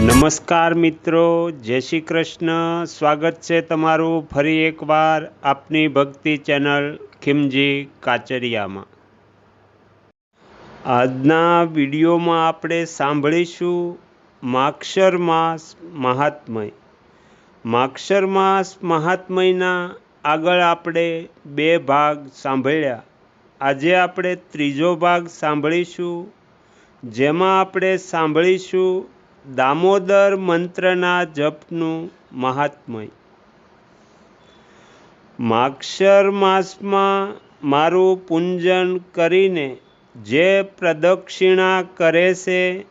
નમસ્કાર મિત્રો, જય શ્રી કૃષ્ણ. સ્વાગત છે તમારું ફરી એકવાર આપની ભક્તિ ચેનલ ખીમજી કાચરિયામાં. આજના વિડીયોમાં આપણે સાંભળીશું માક્ષર માસ મહાત્મય. માક્ષર માસ મહાત્મયના આગળ આપણે બે ભાગ સાંભળ્યા. આજે આપણે ત્રીજો ભાગ સાંભળીશું, જેમાં આપણે સાંભળીશું દામોદર મંત્રના જપનું મહાત્મય. માક્ષર માસમાં મારું પૂંજન કરીને જે પ્રદક્ષિણા કરે છે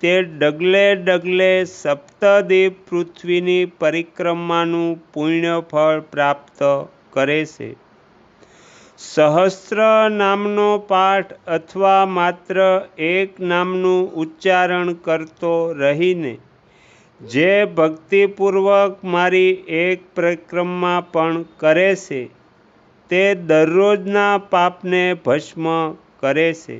તે ડગલે ડગલે સપ્તદીપ પૃથ્વીની પરિક્રમાનું પુણ્યફળ પ્રાપ્ત કરે છે. સહસ્ત્ર નામનો પાઠ અથવા માત્ર એક નામનું ઉચ્ચારણ કરતો રહીને, જે ભક્તિપૂર્વક મારી એક પરિક્રમા પણ કરે છે, તે દરરોજના પાપને ભસ્મ કરે છે.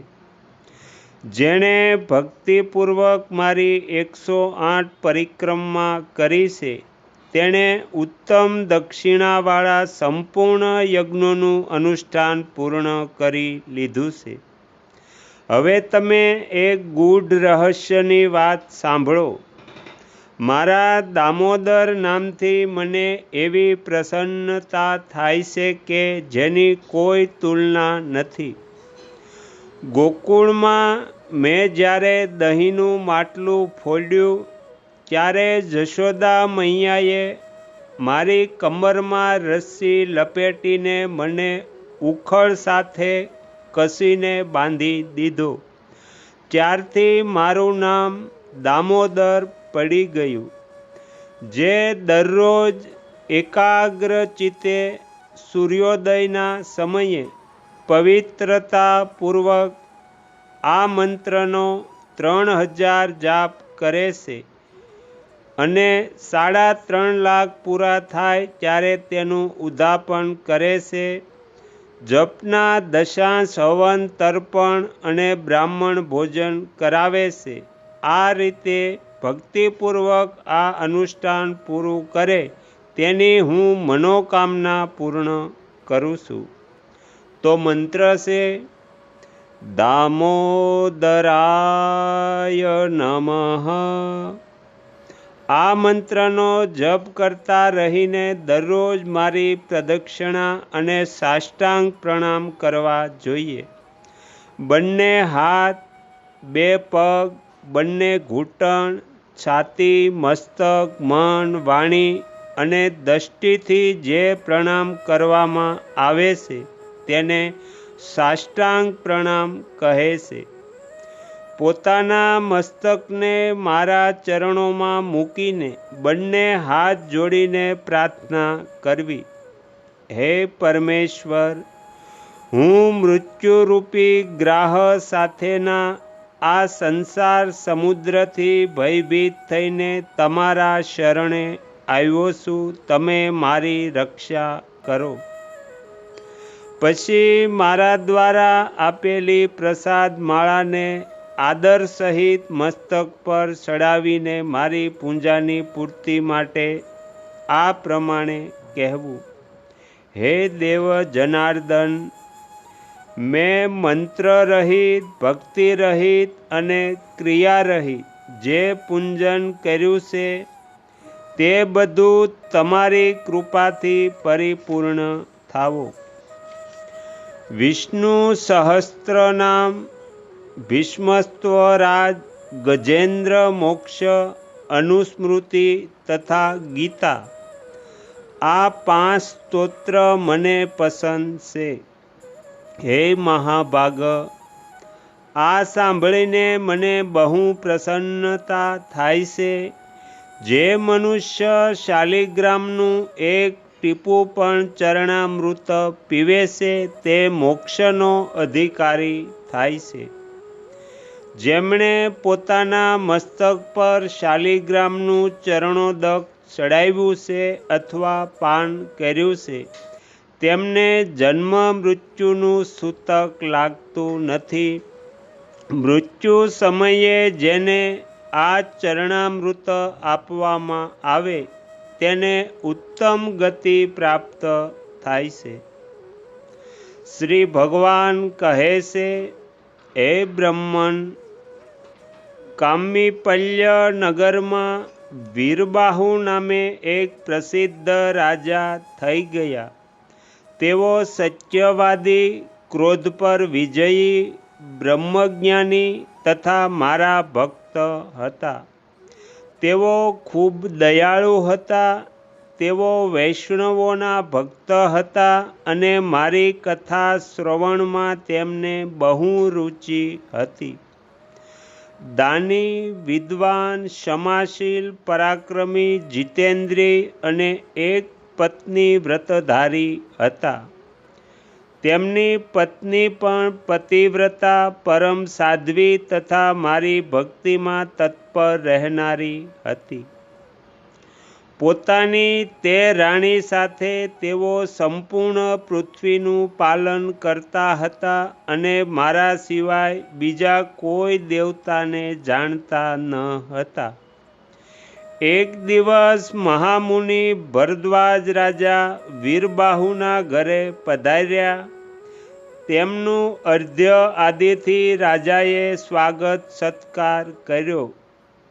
જેણે ભક્તિપૂર્વક મારી એકસો આઠ પરિક્રમા કરી છે તેણે ઉત્તમ દક્ષિણાવાળા સંપૂર્ણ યજ્ઞોનું અનુષ્ઠાન પૂર્ણ કરી લીધું છે. હવે તમે એક ગૂઢ રહસ્યની વાત સાંભળો. મારા દામોદર નામથી મને એવી પ્રસન્નતા થાય છે કે જેની કોઈ તુલના નથી. ગોકુળમાં મેં જ્યારે દહીંનું માટલું ફોડ્યું ત્યારે જશોદા મૈયાએ મારી કમરમાં રસ્સી લપેટીને મને ઉખળ સાથે કસીને બાંધી દીધો. ત્યારથી મારું નામ દામોદર પડી ગયું. જે દરરોજ એકાગ્ર ચિત્તે સૂર્યોદયના સમયે પવિત્રતાપૂર્વક આ મંત્રનો ત્રણ હજાર જાપ કરે છે. અને સાડા ત્રણ લાખ પૂરા થાય ત્યારે તેનું ઉદ્ધાપન કરે છે. જપના દશાંશ હવન તર્પણ અને બ્રાહ્મણ ભોજન કરાવે છે. આ રીતે ભક્તિપૂર્વક આ અનુષ્ઠાન પૂરું કરે તેની હું મનોકામના પૂર્ણ કરું છું. તો મંત્ર છે, દામોદરાય નમઃ. આ મંત્રનો જપ કરતા રહીને દરરોજ મારી પ્રદક્ષિણા અને સાષ્ટાંગ પ્રણામ કરવા જોઈએ. બંને હાથ, બે પગ, બંને ઘૂંટણ, છાતી, મસ્તક, મન, વાણી અને દૃષ્ટિથી જે પ્રણામ કરવામાં આવે છે તેને સાષ્ટાંગ પ્રણામ કહે છે. પોતાના મસ્તકને મારા ચરણોમાં મૂકીને બંને હાથ જોડીને પ્રાર્થના કરવી. હે પરમેશ્વર, હું મૃત્યુરૂપી ગ્રાહ સાથેના આ સંસાર સમુદ્રથી ભયભીત થઈને તમારા શરણે આવ્યો છું, તમે મારી રક્ષા કરો. પછી મારા દ્વારા આપેલી પ્રસાદ માળાને આદર સહિત મસ્તક પર ચડાવીને મારી પૂજાની પૂર્તિ માટે આ પ્રમાણે કહેવું. હે દેવ જનાર્દન, મેં મંત્ર રહિત ભક્તિ રહિત અને ક્રિયા રહિત જે પૂંજન કર્યું છે, તે બધું તમારી કૃપાથી પરિપૂર્ણ થાવો. વિષ્ણુ સહસ્ત્ર નામ ભીષ્મસ્વરાજ ગજેન્દ્ર મોક્ષ અનુસ્મૃતિ તથા ગીતા. આ પાંચ સ્તોત્ર મને પસંદ છે. હે મહાભાગ, આ સાંભળીને મને બહુ પ્રસન્નતા થાય છે. જે મનુષ્ય શાલિગ્રામનું એક ટીપું પણ ચરણામૃત પીવે છે, તે મોક્ષનો અધિકારી થાય છે. જેમણે પોતાના મસ્તક પર શાલિગ્રામનું ચરણોદક ચડાવ્યું છે અથવા પાન કર્યું છે, તેમને જન્મ મૃત્યુનું સૂતક લાગતું નથી. મૃત્યુ સમયે જેને આ ચરણામૃત આપવામાં આવે, તેને ઉત્તમ ગતિ પ્રાપ્ત થાય છે. શ્રી ભગવાન કહે છે, હે બ્રહ્મન કામીપલ્ય નગરમાં વીરબાહુ નામે એક પ્રસિદ્ધ રાજા થઈ ગયા. તેઓ સત્યવાદી, ક્રોધ પર વિજયી, બ્રહ્મજ્ઞાની તથા મારા ભક્ત હતા. તેઓ ખૂબ દયાળુ હતા, તેઓ વૈષ્ણવોના ભક્ત હતા અને મારી કથા શ્રવણમાં તેમને બહુ રુચિ હતી. દાની, વિદ્વાન, ક્ષમાશીલ, પરાક્રમી, જીતેન્દ્રી અને એક પત્ની વ્રતધારી હતા. તેમની પત્ની પણ પતિવ્રતા, પરમ સાધ્વી તથા મારી ભક્તિમાં તત્પર રહેનારી હતી. પોતાની તે રાણી સાથે તેઓ સંપૂર્ણ પૃથ્વીનું પાલન કરતા હતા અને મારા સિવાય બીજા કોઈ દેવતાને જાણતા ન હતા. એક દિવસ મહામુનિ ભરદ્વાજ રાજા વીરબાહુના ઘરે પધાર્યા. તેમનું અર્ધ્ય આદિથી રાજાએ સ્વાગત સત્કાર કર્યો.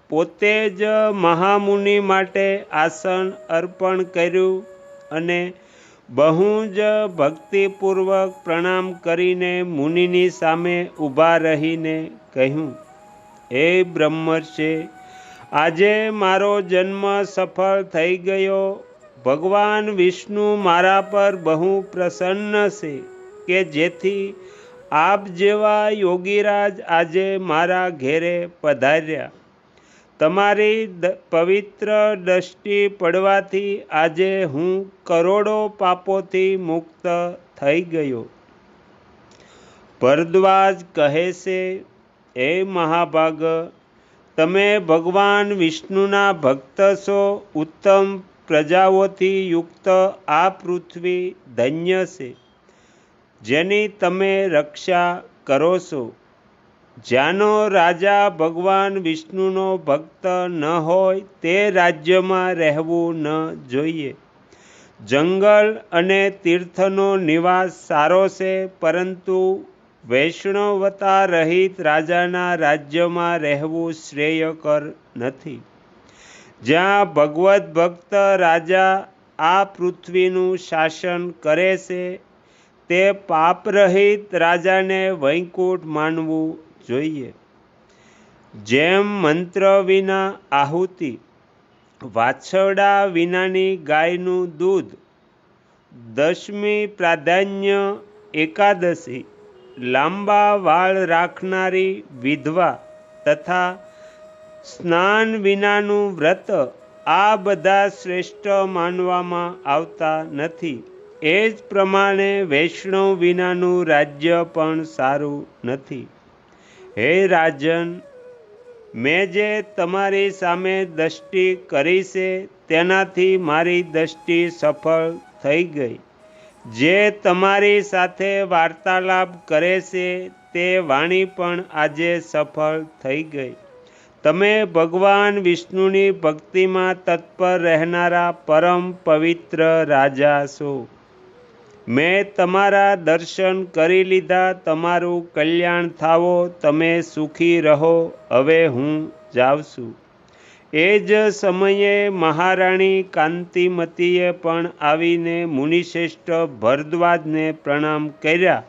પોતે જ મહામુનિ માટે આસન અર્પણ કર્યું અને બહુ જ ભક્તિપૂર્વક પ્રણામ કરીને મુનિની સામે ઊભા રહીને કહ્યું, હે બ્રહ્મર્ષે, આજે મારો જન્મ સફળ થઈ ગયો. ભગવાન વિષ્ણુ મારા પર બહુ પ્રસન્ન છે કે જેથી આપ જેવા યોગીરાજ આજે મારા ઘેરે પધાર્યા. તમારી પવિત્ર દ્રષ્ટિ પડવાથી આજે હું કરોડો પાપોથી મુક્ત થઈ ગયો. ભરદ્વાજ કહે છે એ મહાભાગ, તમે ભગવાન વિષ્ણુના ભક્ત છો, ઉત્તમ પ્રજાઓથી યુક્ત આ પૃથ્વી ધન્ય છે, જેની તમે રક્ષા કરો છો. જ્યાંનો રાજા ભગવાન વિષ્ણુનો ભક્ત ન હોય તે રાજ્યમાં રહેવું ન જોઈએ. જંગલ અને તીર્થનો નિવાસ સારો છે, પરંતુ વૈષ્ણવતા રહિત રાજાના રાજ્યમાં રહેવું શ્રેયકર નથી. જ્યાં ભગવત ભક્ત રાજા આ પૃથ્વીનું શાસન કરે છે, તે પાપરહિત રાજાને વૈકુંઠ માનવું જોઈએ. જેમ મંત્ર વિના આહુતિ, વાછરડા વિનાની ગાયનું દૂધ, દશમી પ્રાધાન્ય એકાદશી, લાંબા વાળ રાખનારી વિધવા તથા સ્નાન વિનાનું વ્રત, આ બધા શ્રેષ્ઠ માનવામાં આવતા નથી. એ જ પ્રમાણે વૈષ્ણવ વિનાનું રાજ્ય પણ સારું નથી. હે રાજન, મેં જે તમારી સામે દ્રષ્ટિ કરી છે, તેનાથી મારી દ્રષ્ટિ સફળ થઈ ગઈ. જે તમારી સાથે વાર્તાલાપ કરે છે, તે વાણી પણ આજે સફળ થઈ ગઈ. તમે ભગવાન વિષ્ણુની ભક્તિમાં તત્પર રહેનારા પરમ પવિત્ર રાજા છો. મેં તમારા દર્શન કરી લીધા, તમારું કલ્યાણ થાવો, તમે સુખી રહો, હવે હું જાઉં છું એ જ સમયે મહારાણી કાંતિમતીએ પણ આવીને મુનિશ્રેષ્ઠ ભરદ્વાજને પ્રણામ કર્યા.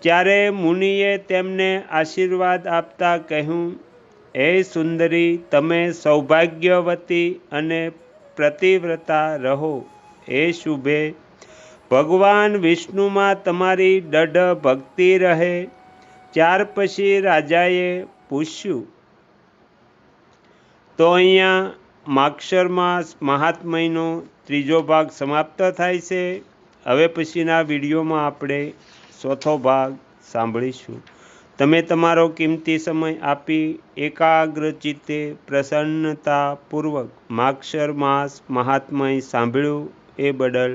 ત્યારે મુનિએ તેમને આશીર્વાદ આપતા કહ્યું, હે સુંદરી, તમે સૌભાગ્યવતી અને પ્રતિવ્રતા રહો. હે શુભે ભગવાન વિષ્ણુમાં તમારી દઢ ભક્તિ રહે. ત્યાર પછી રાજાએ પૂછ્યું, તો અહીંયા માક્ષરમાં મહાત્મયનો ત્રીજો ભાગ સમાપ્ત થાય છે? હવે પછીના વિડીયોમાં આપણે ચોથો ભાગ સાંભળીશું. તમે તમારો કિંમતી સમય આપી એકાગ્ર ચિત્તે પ્રસન્નતાપૂર્વક માક્ષર માસ મહાત્મય સાંભળ્યું એ બદલ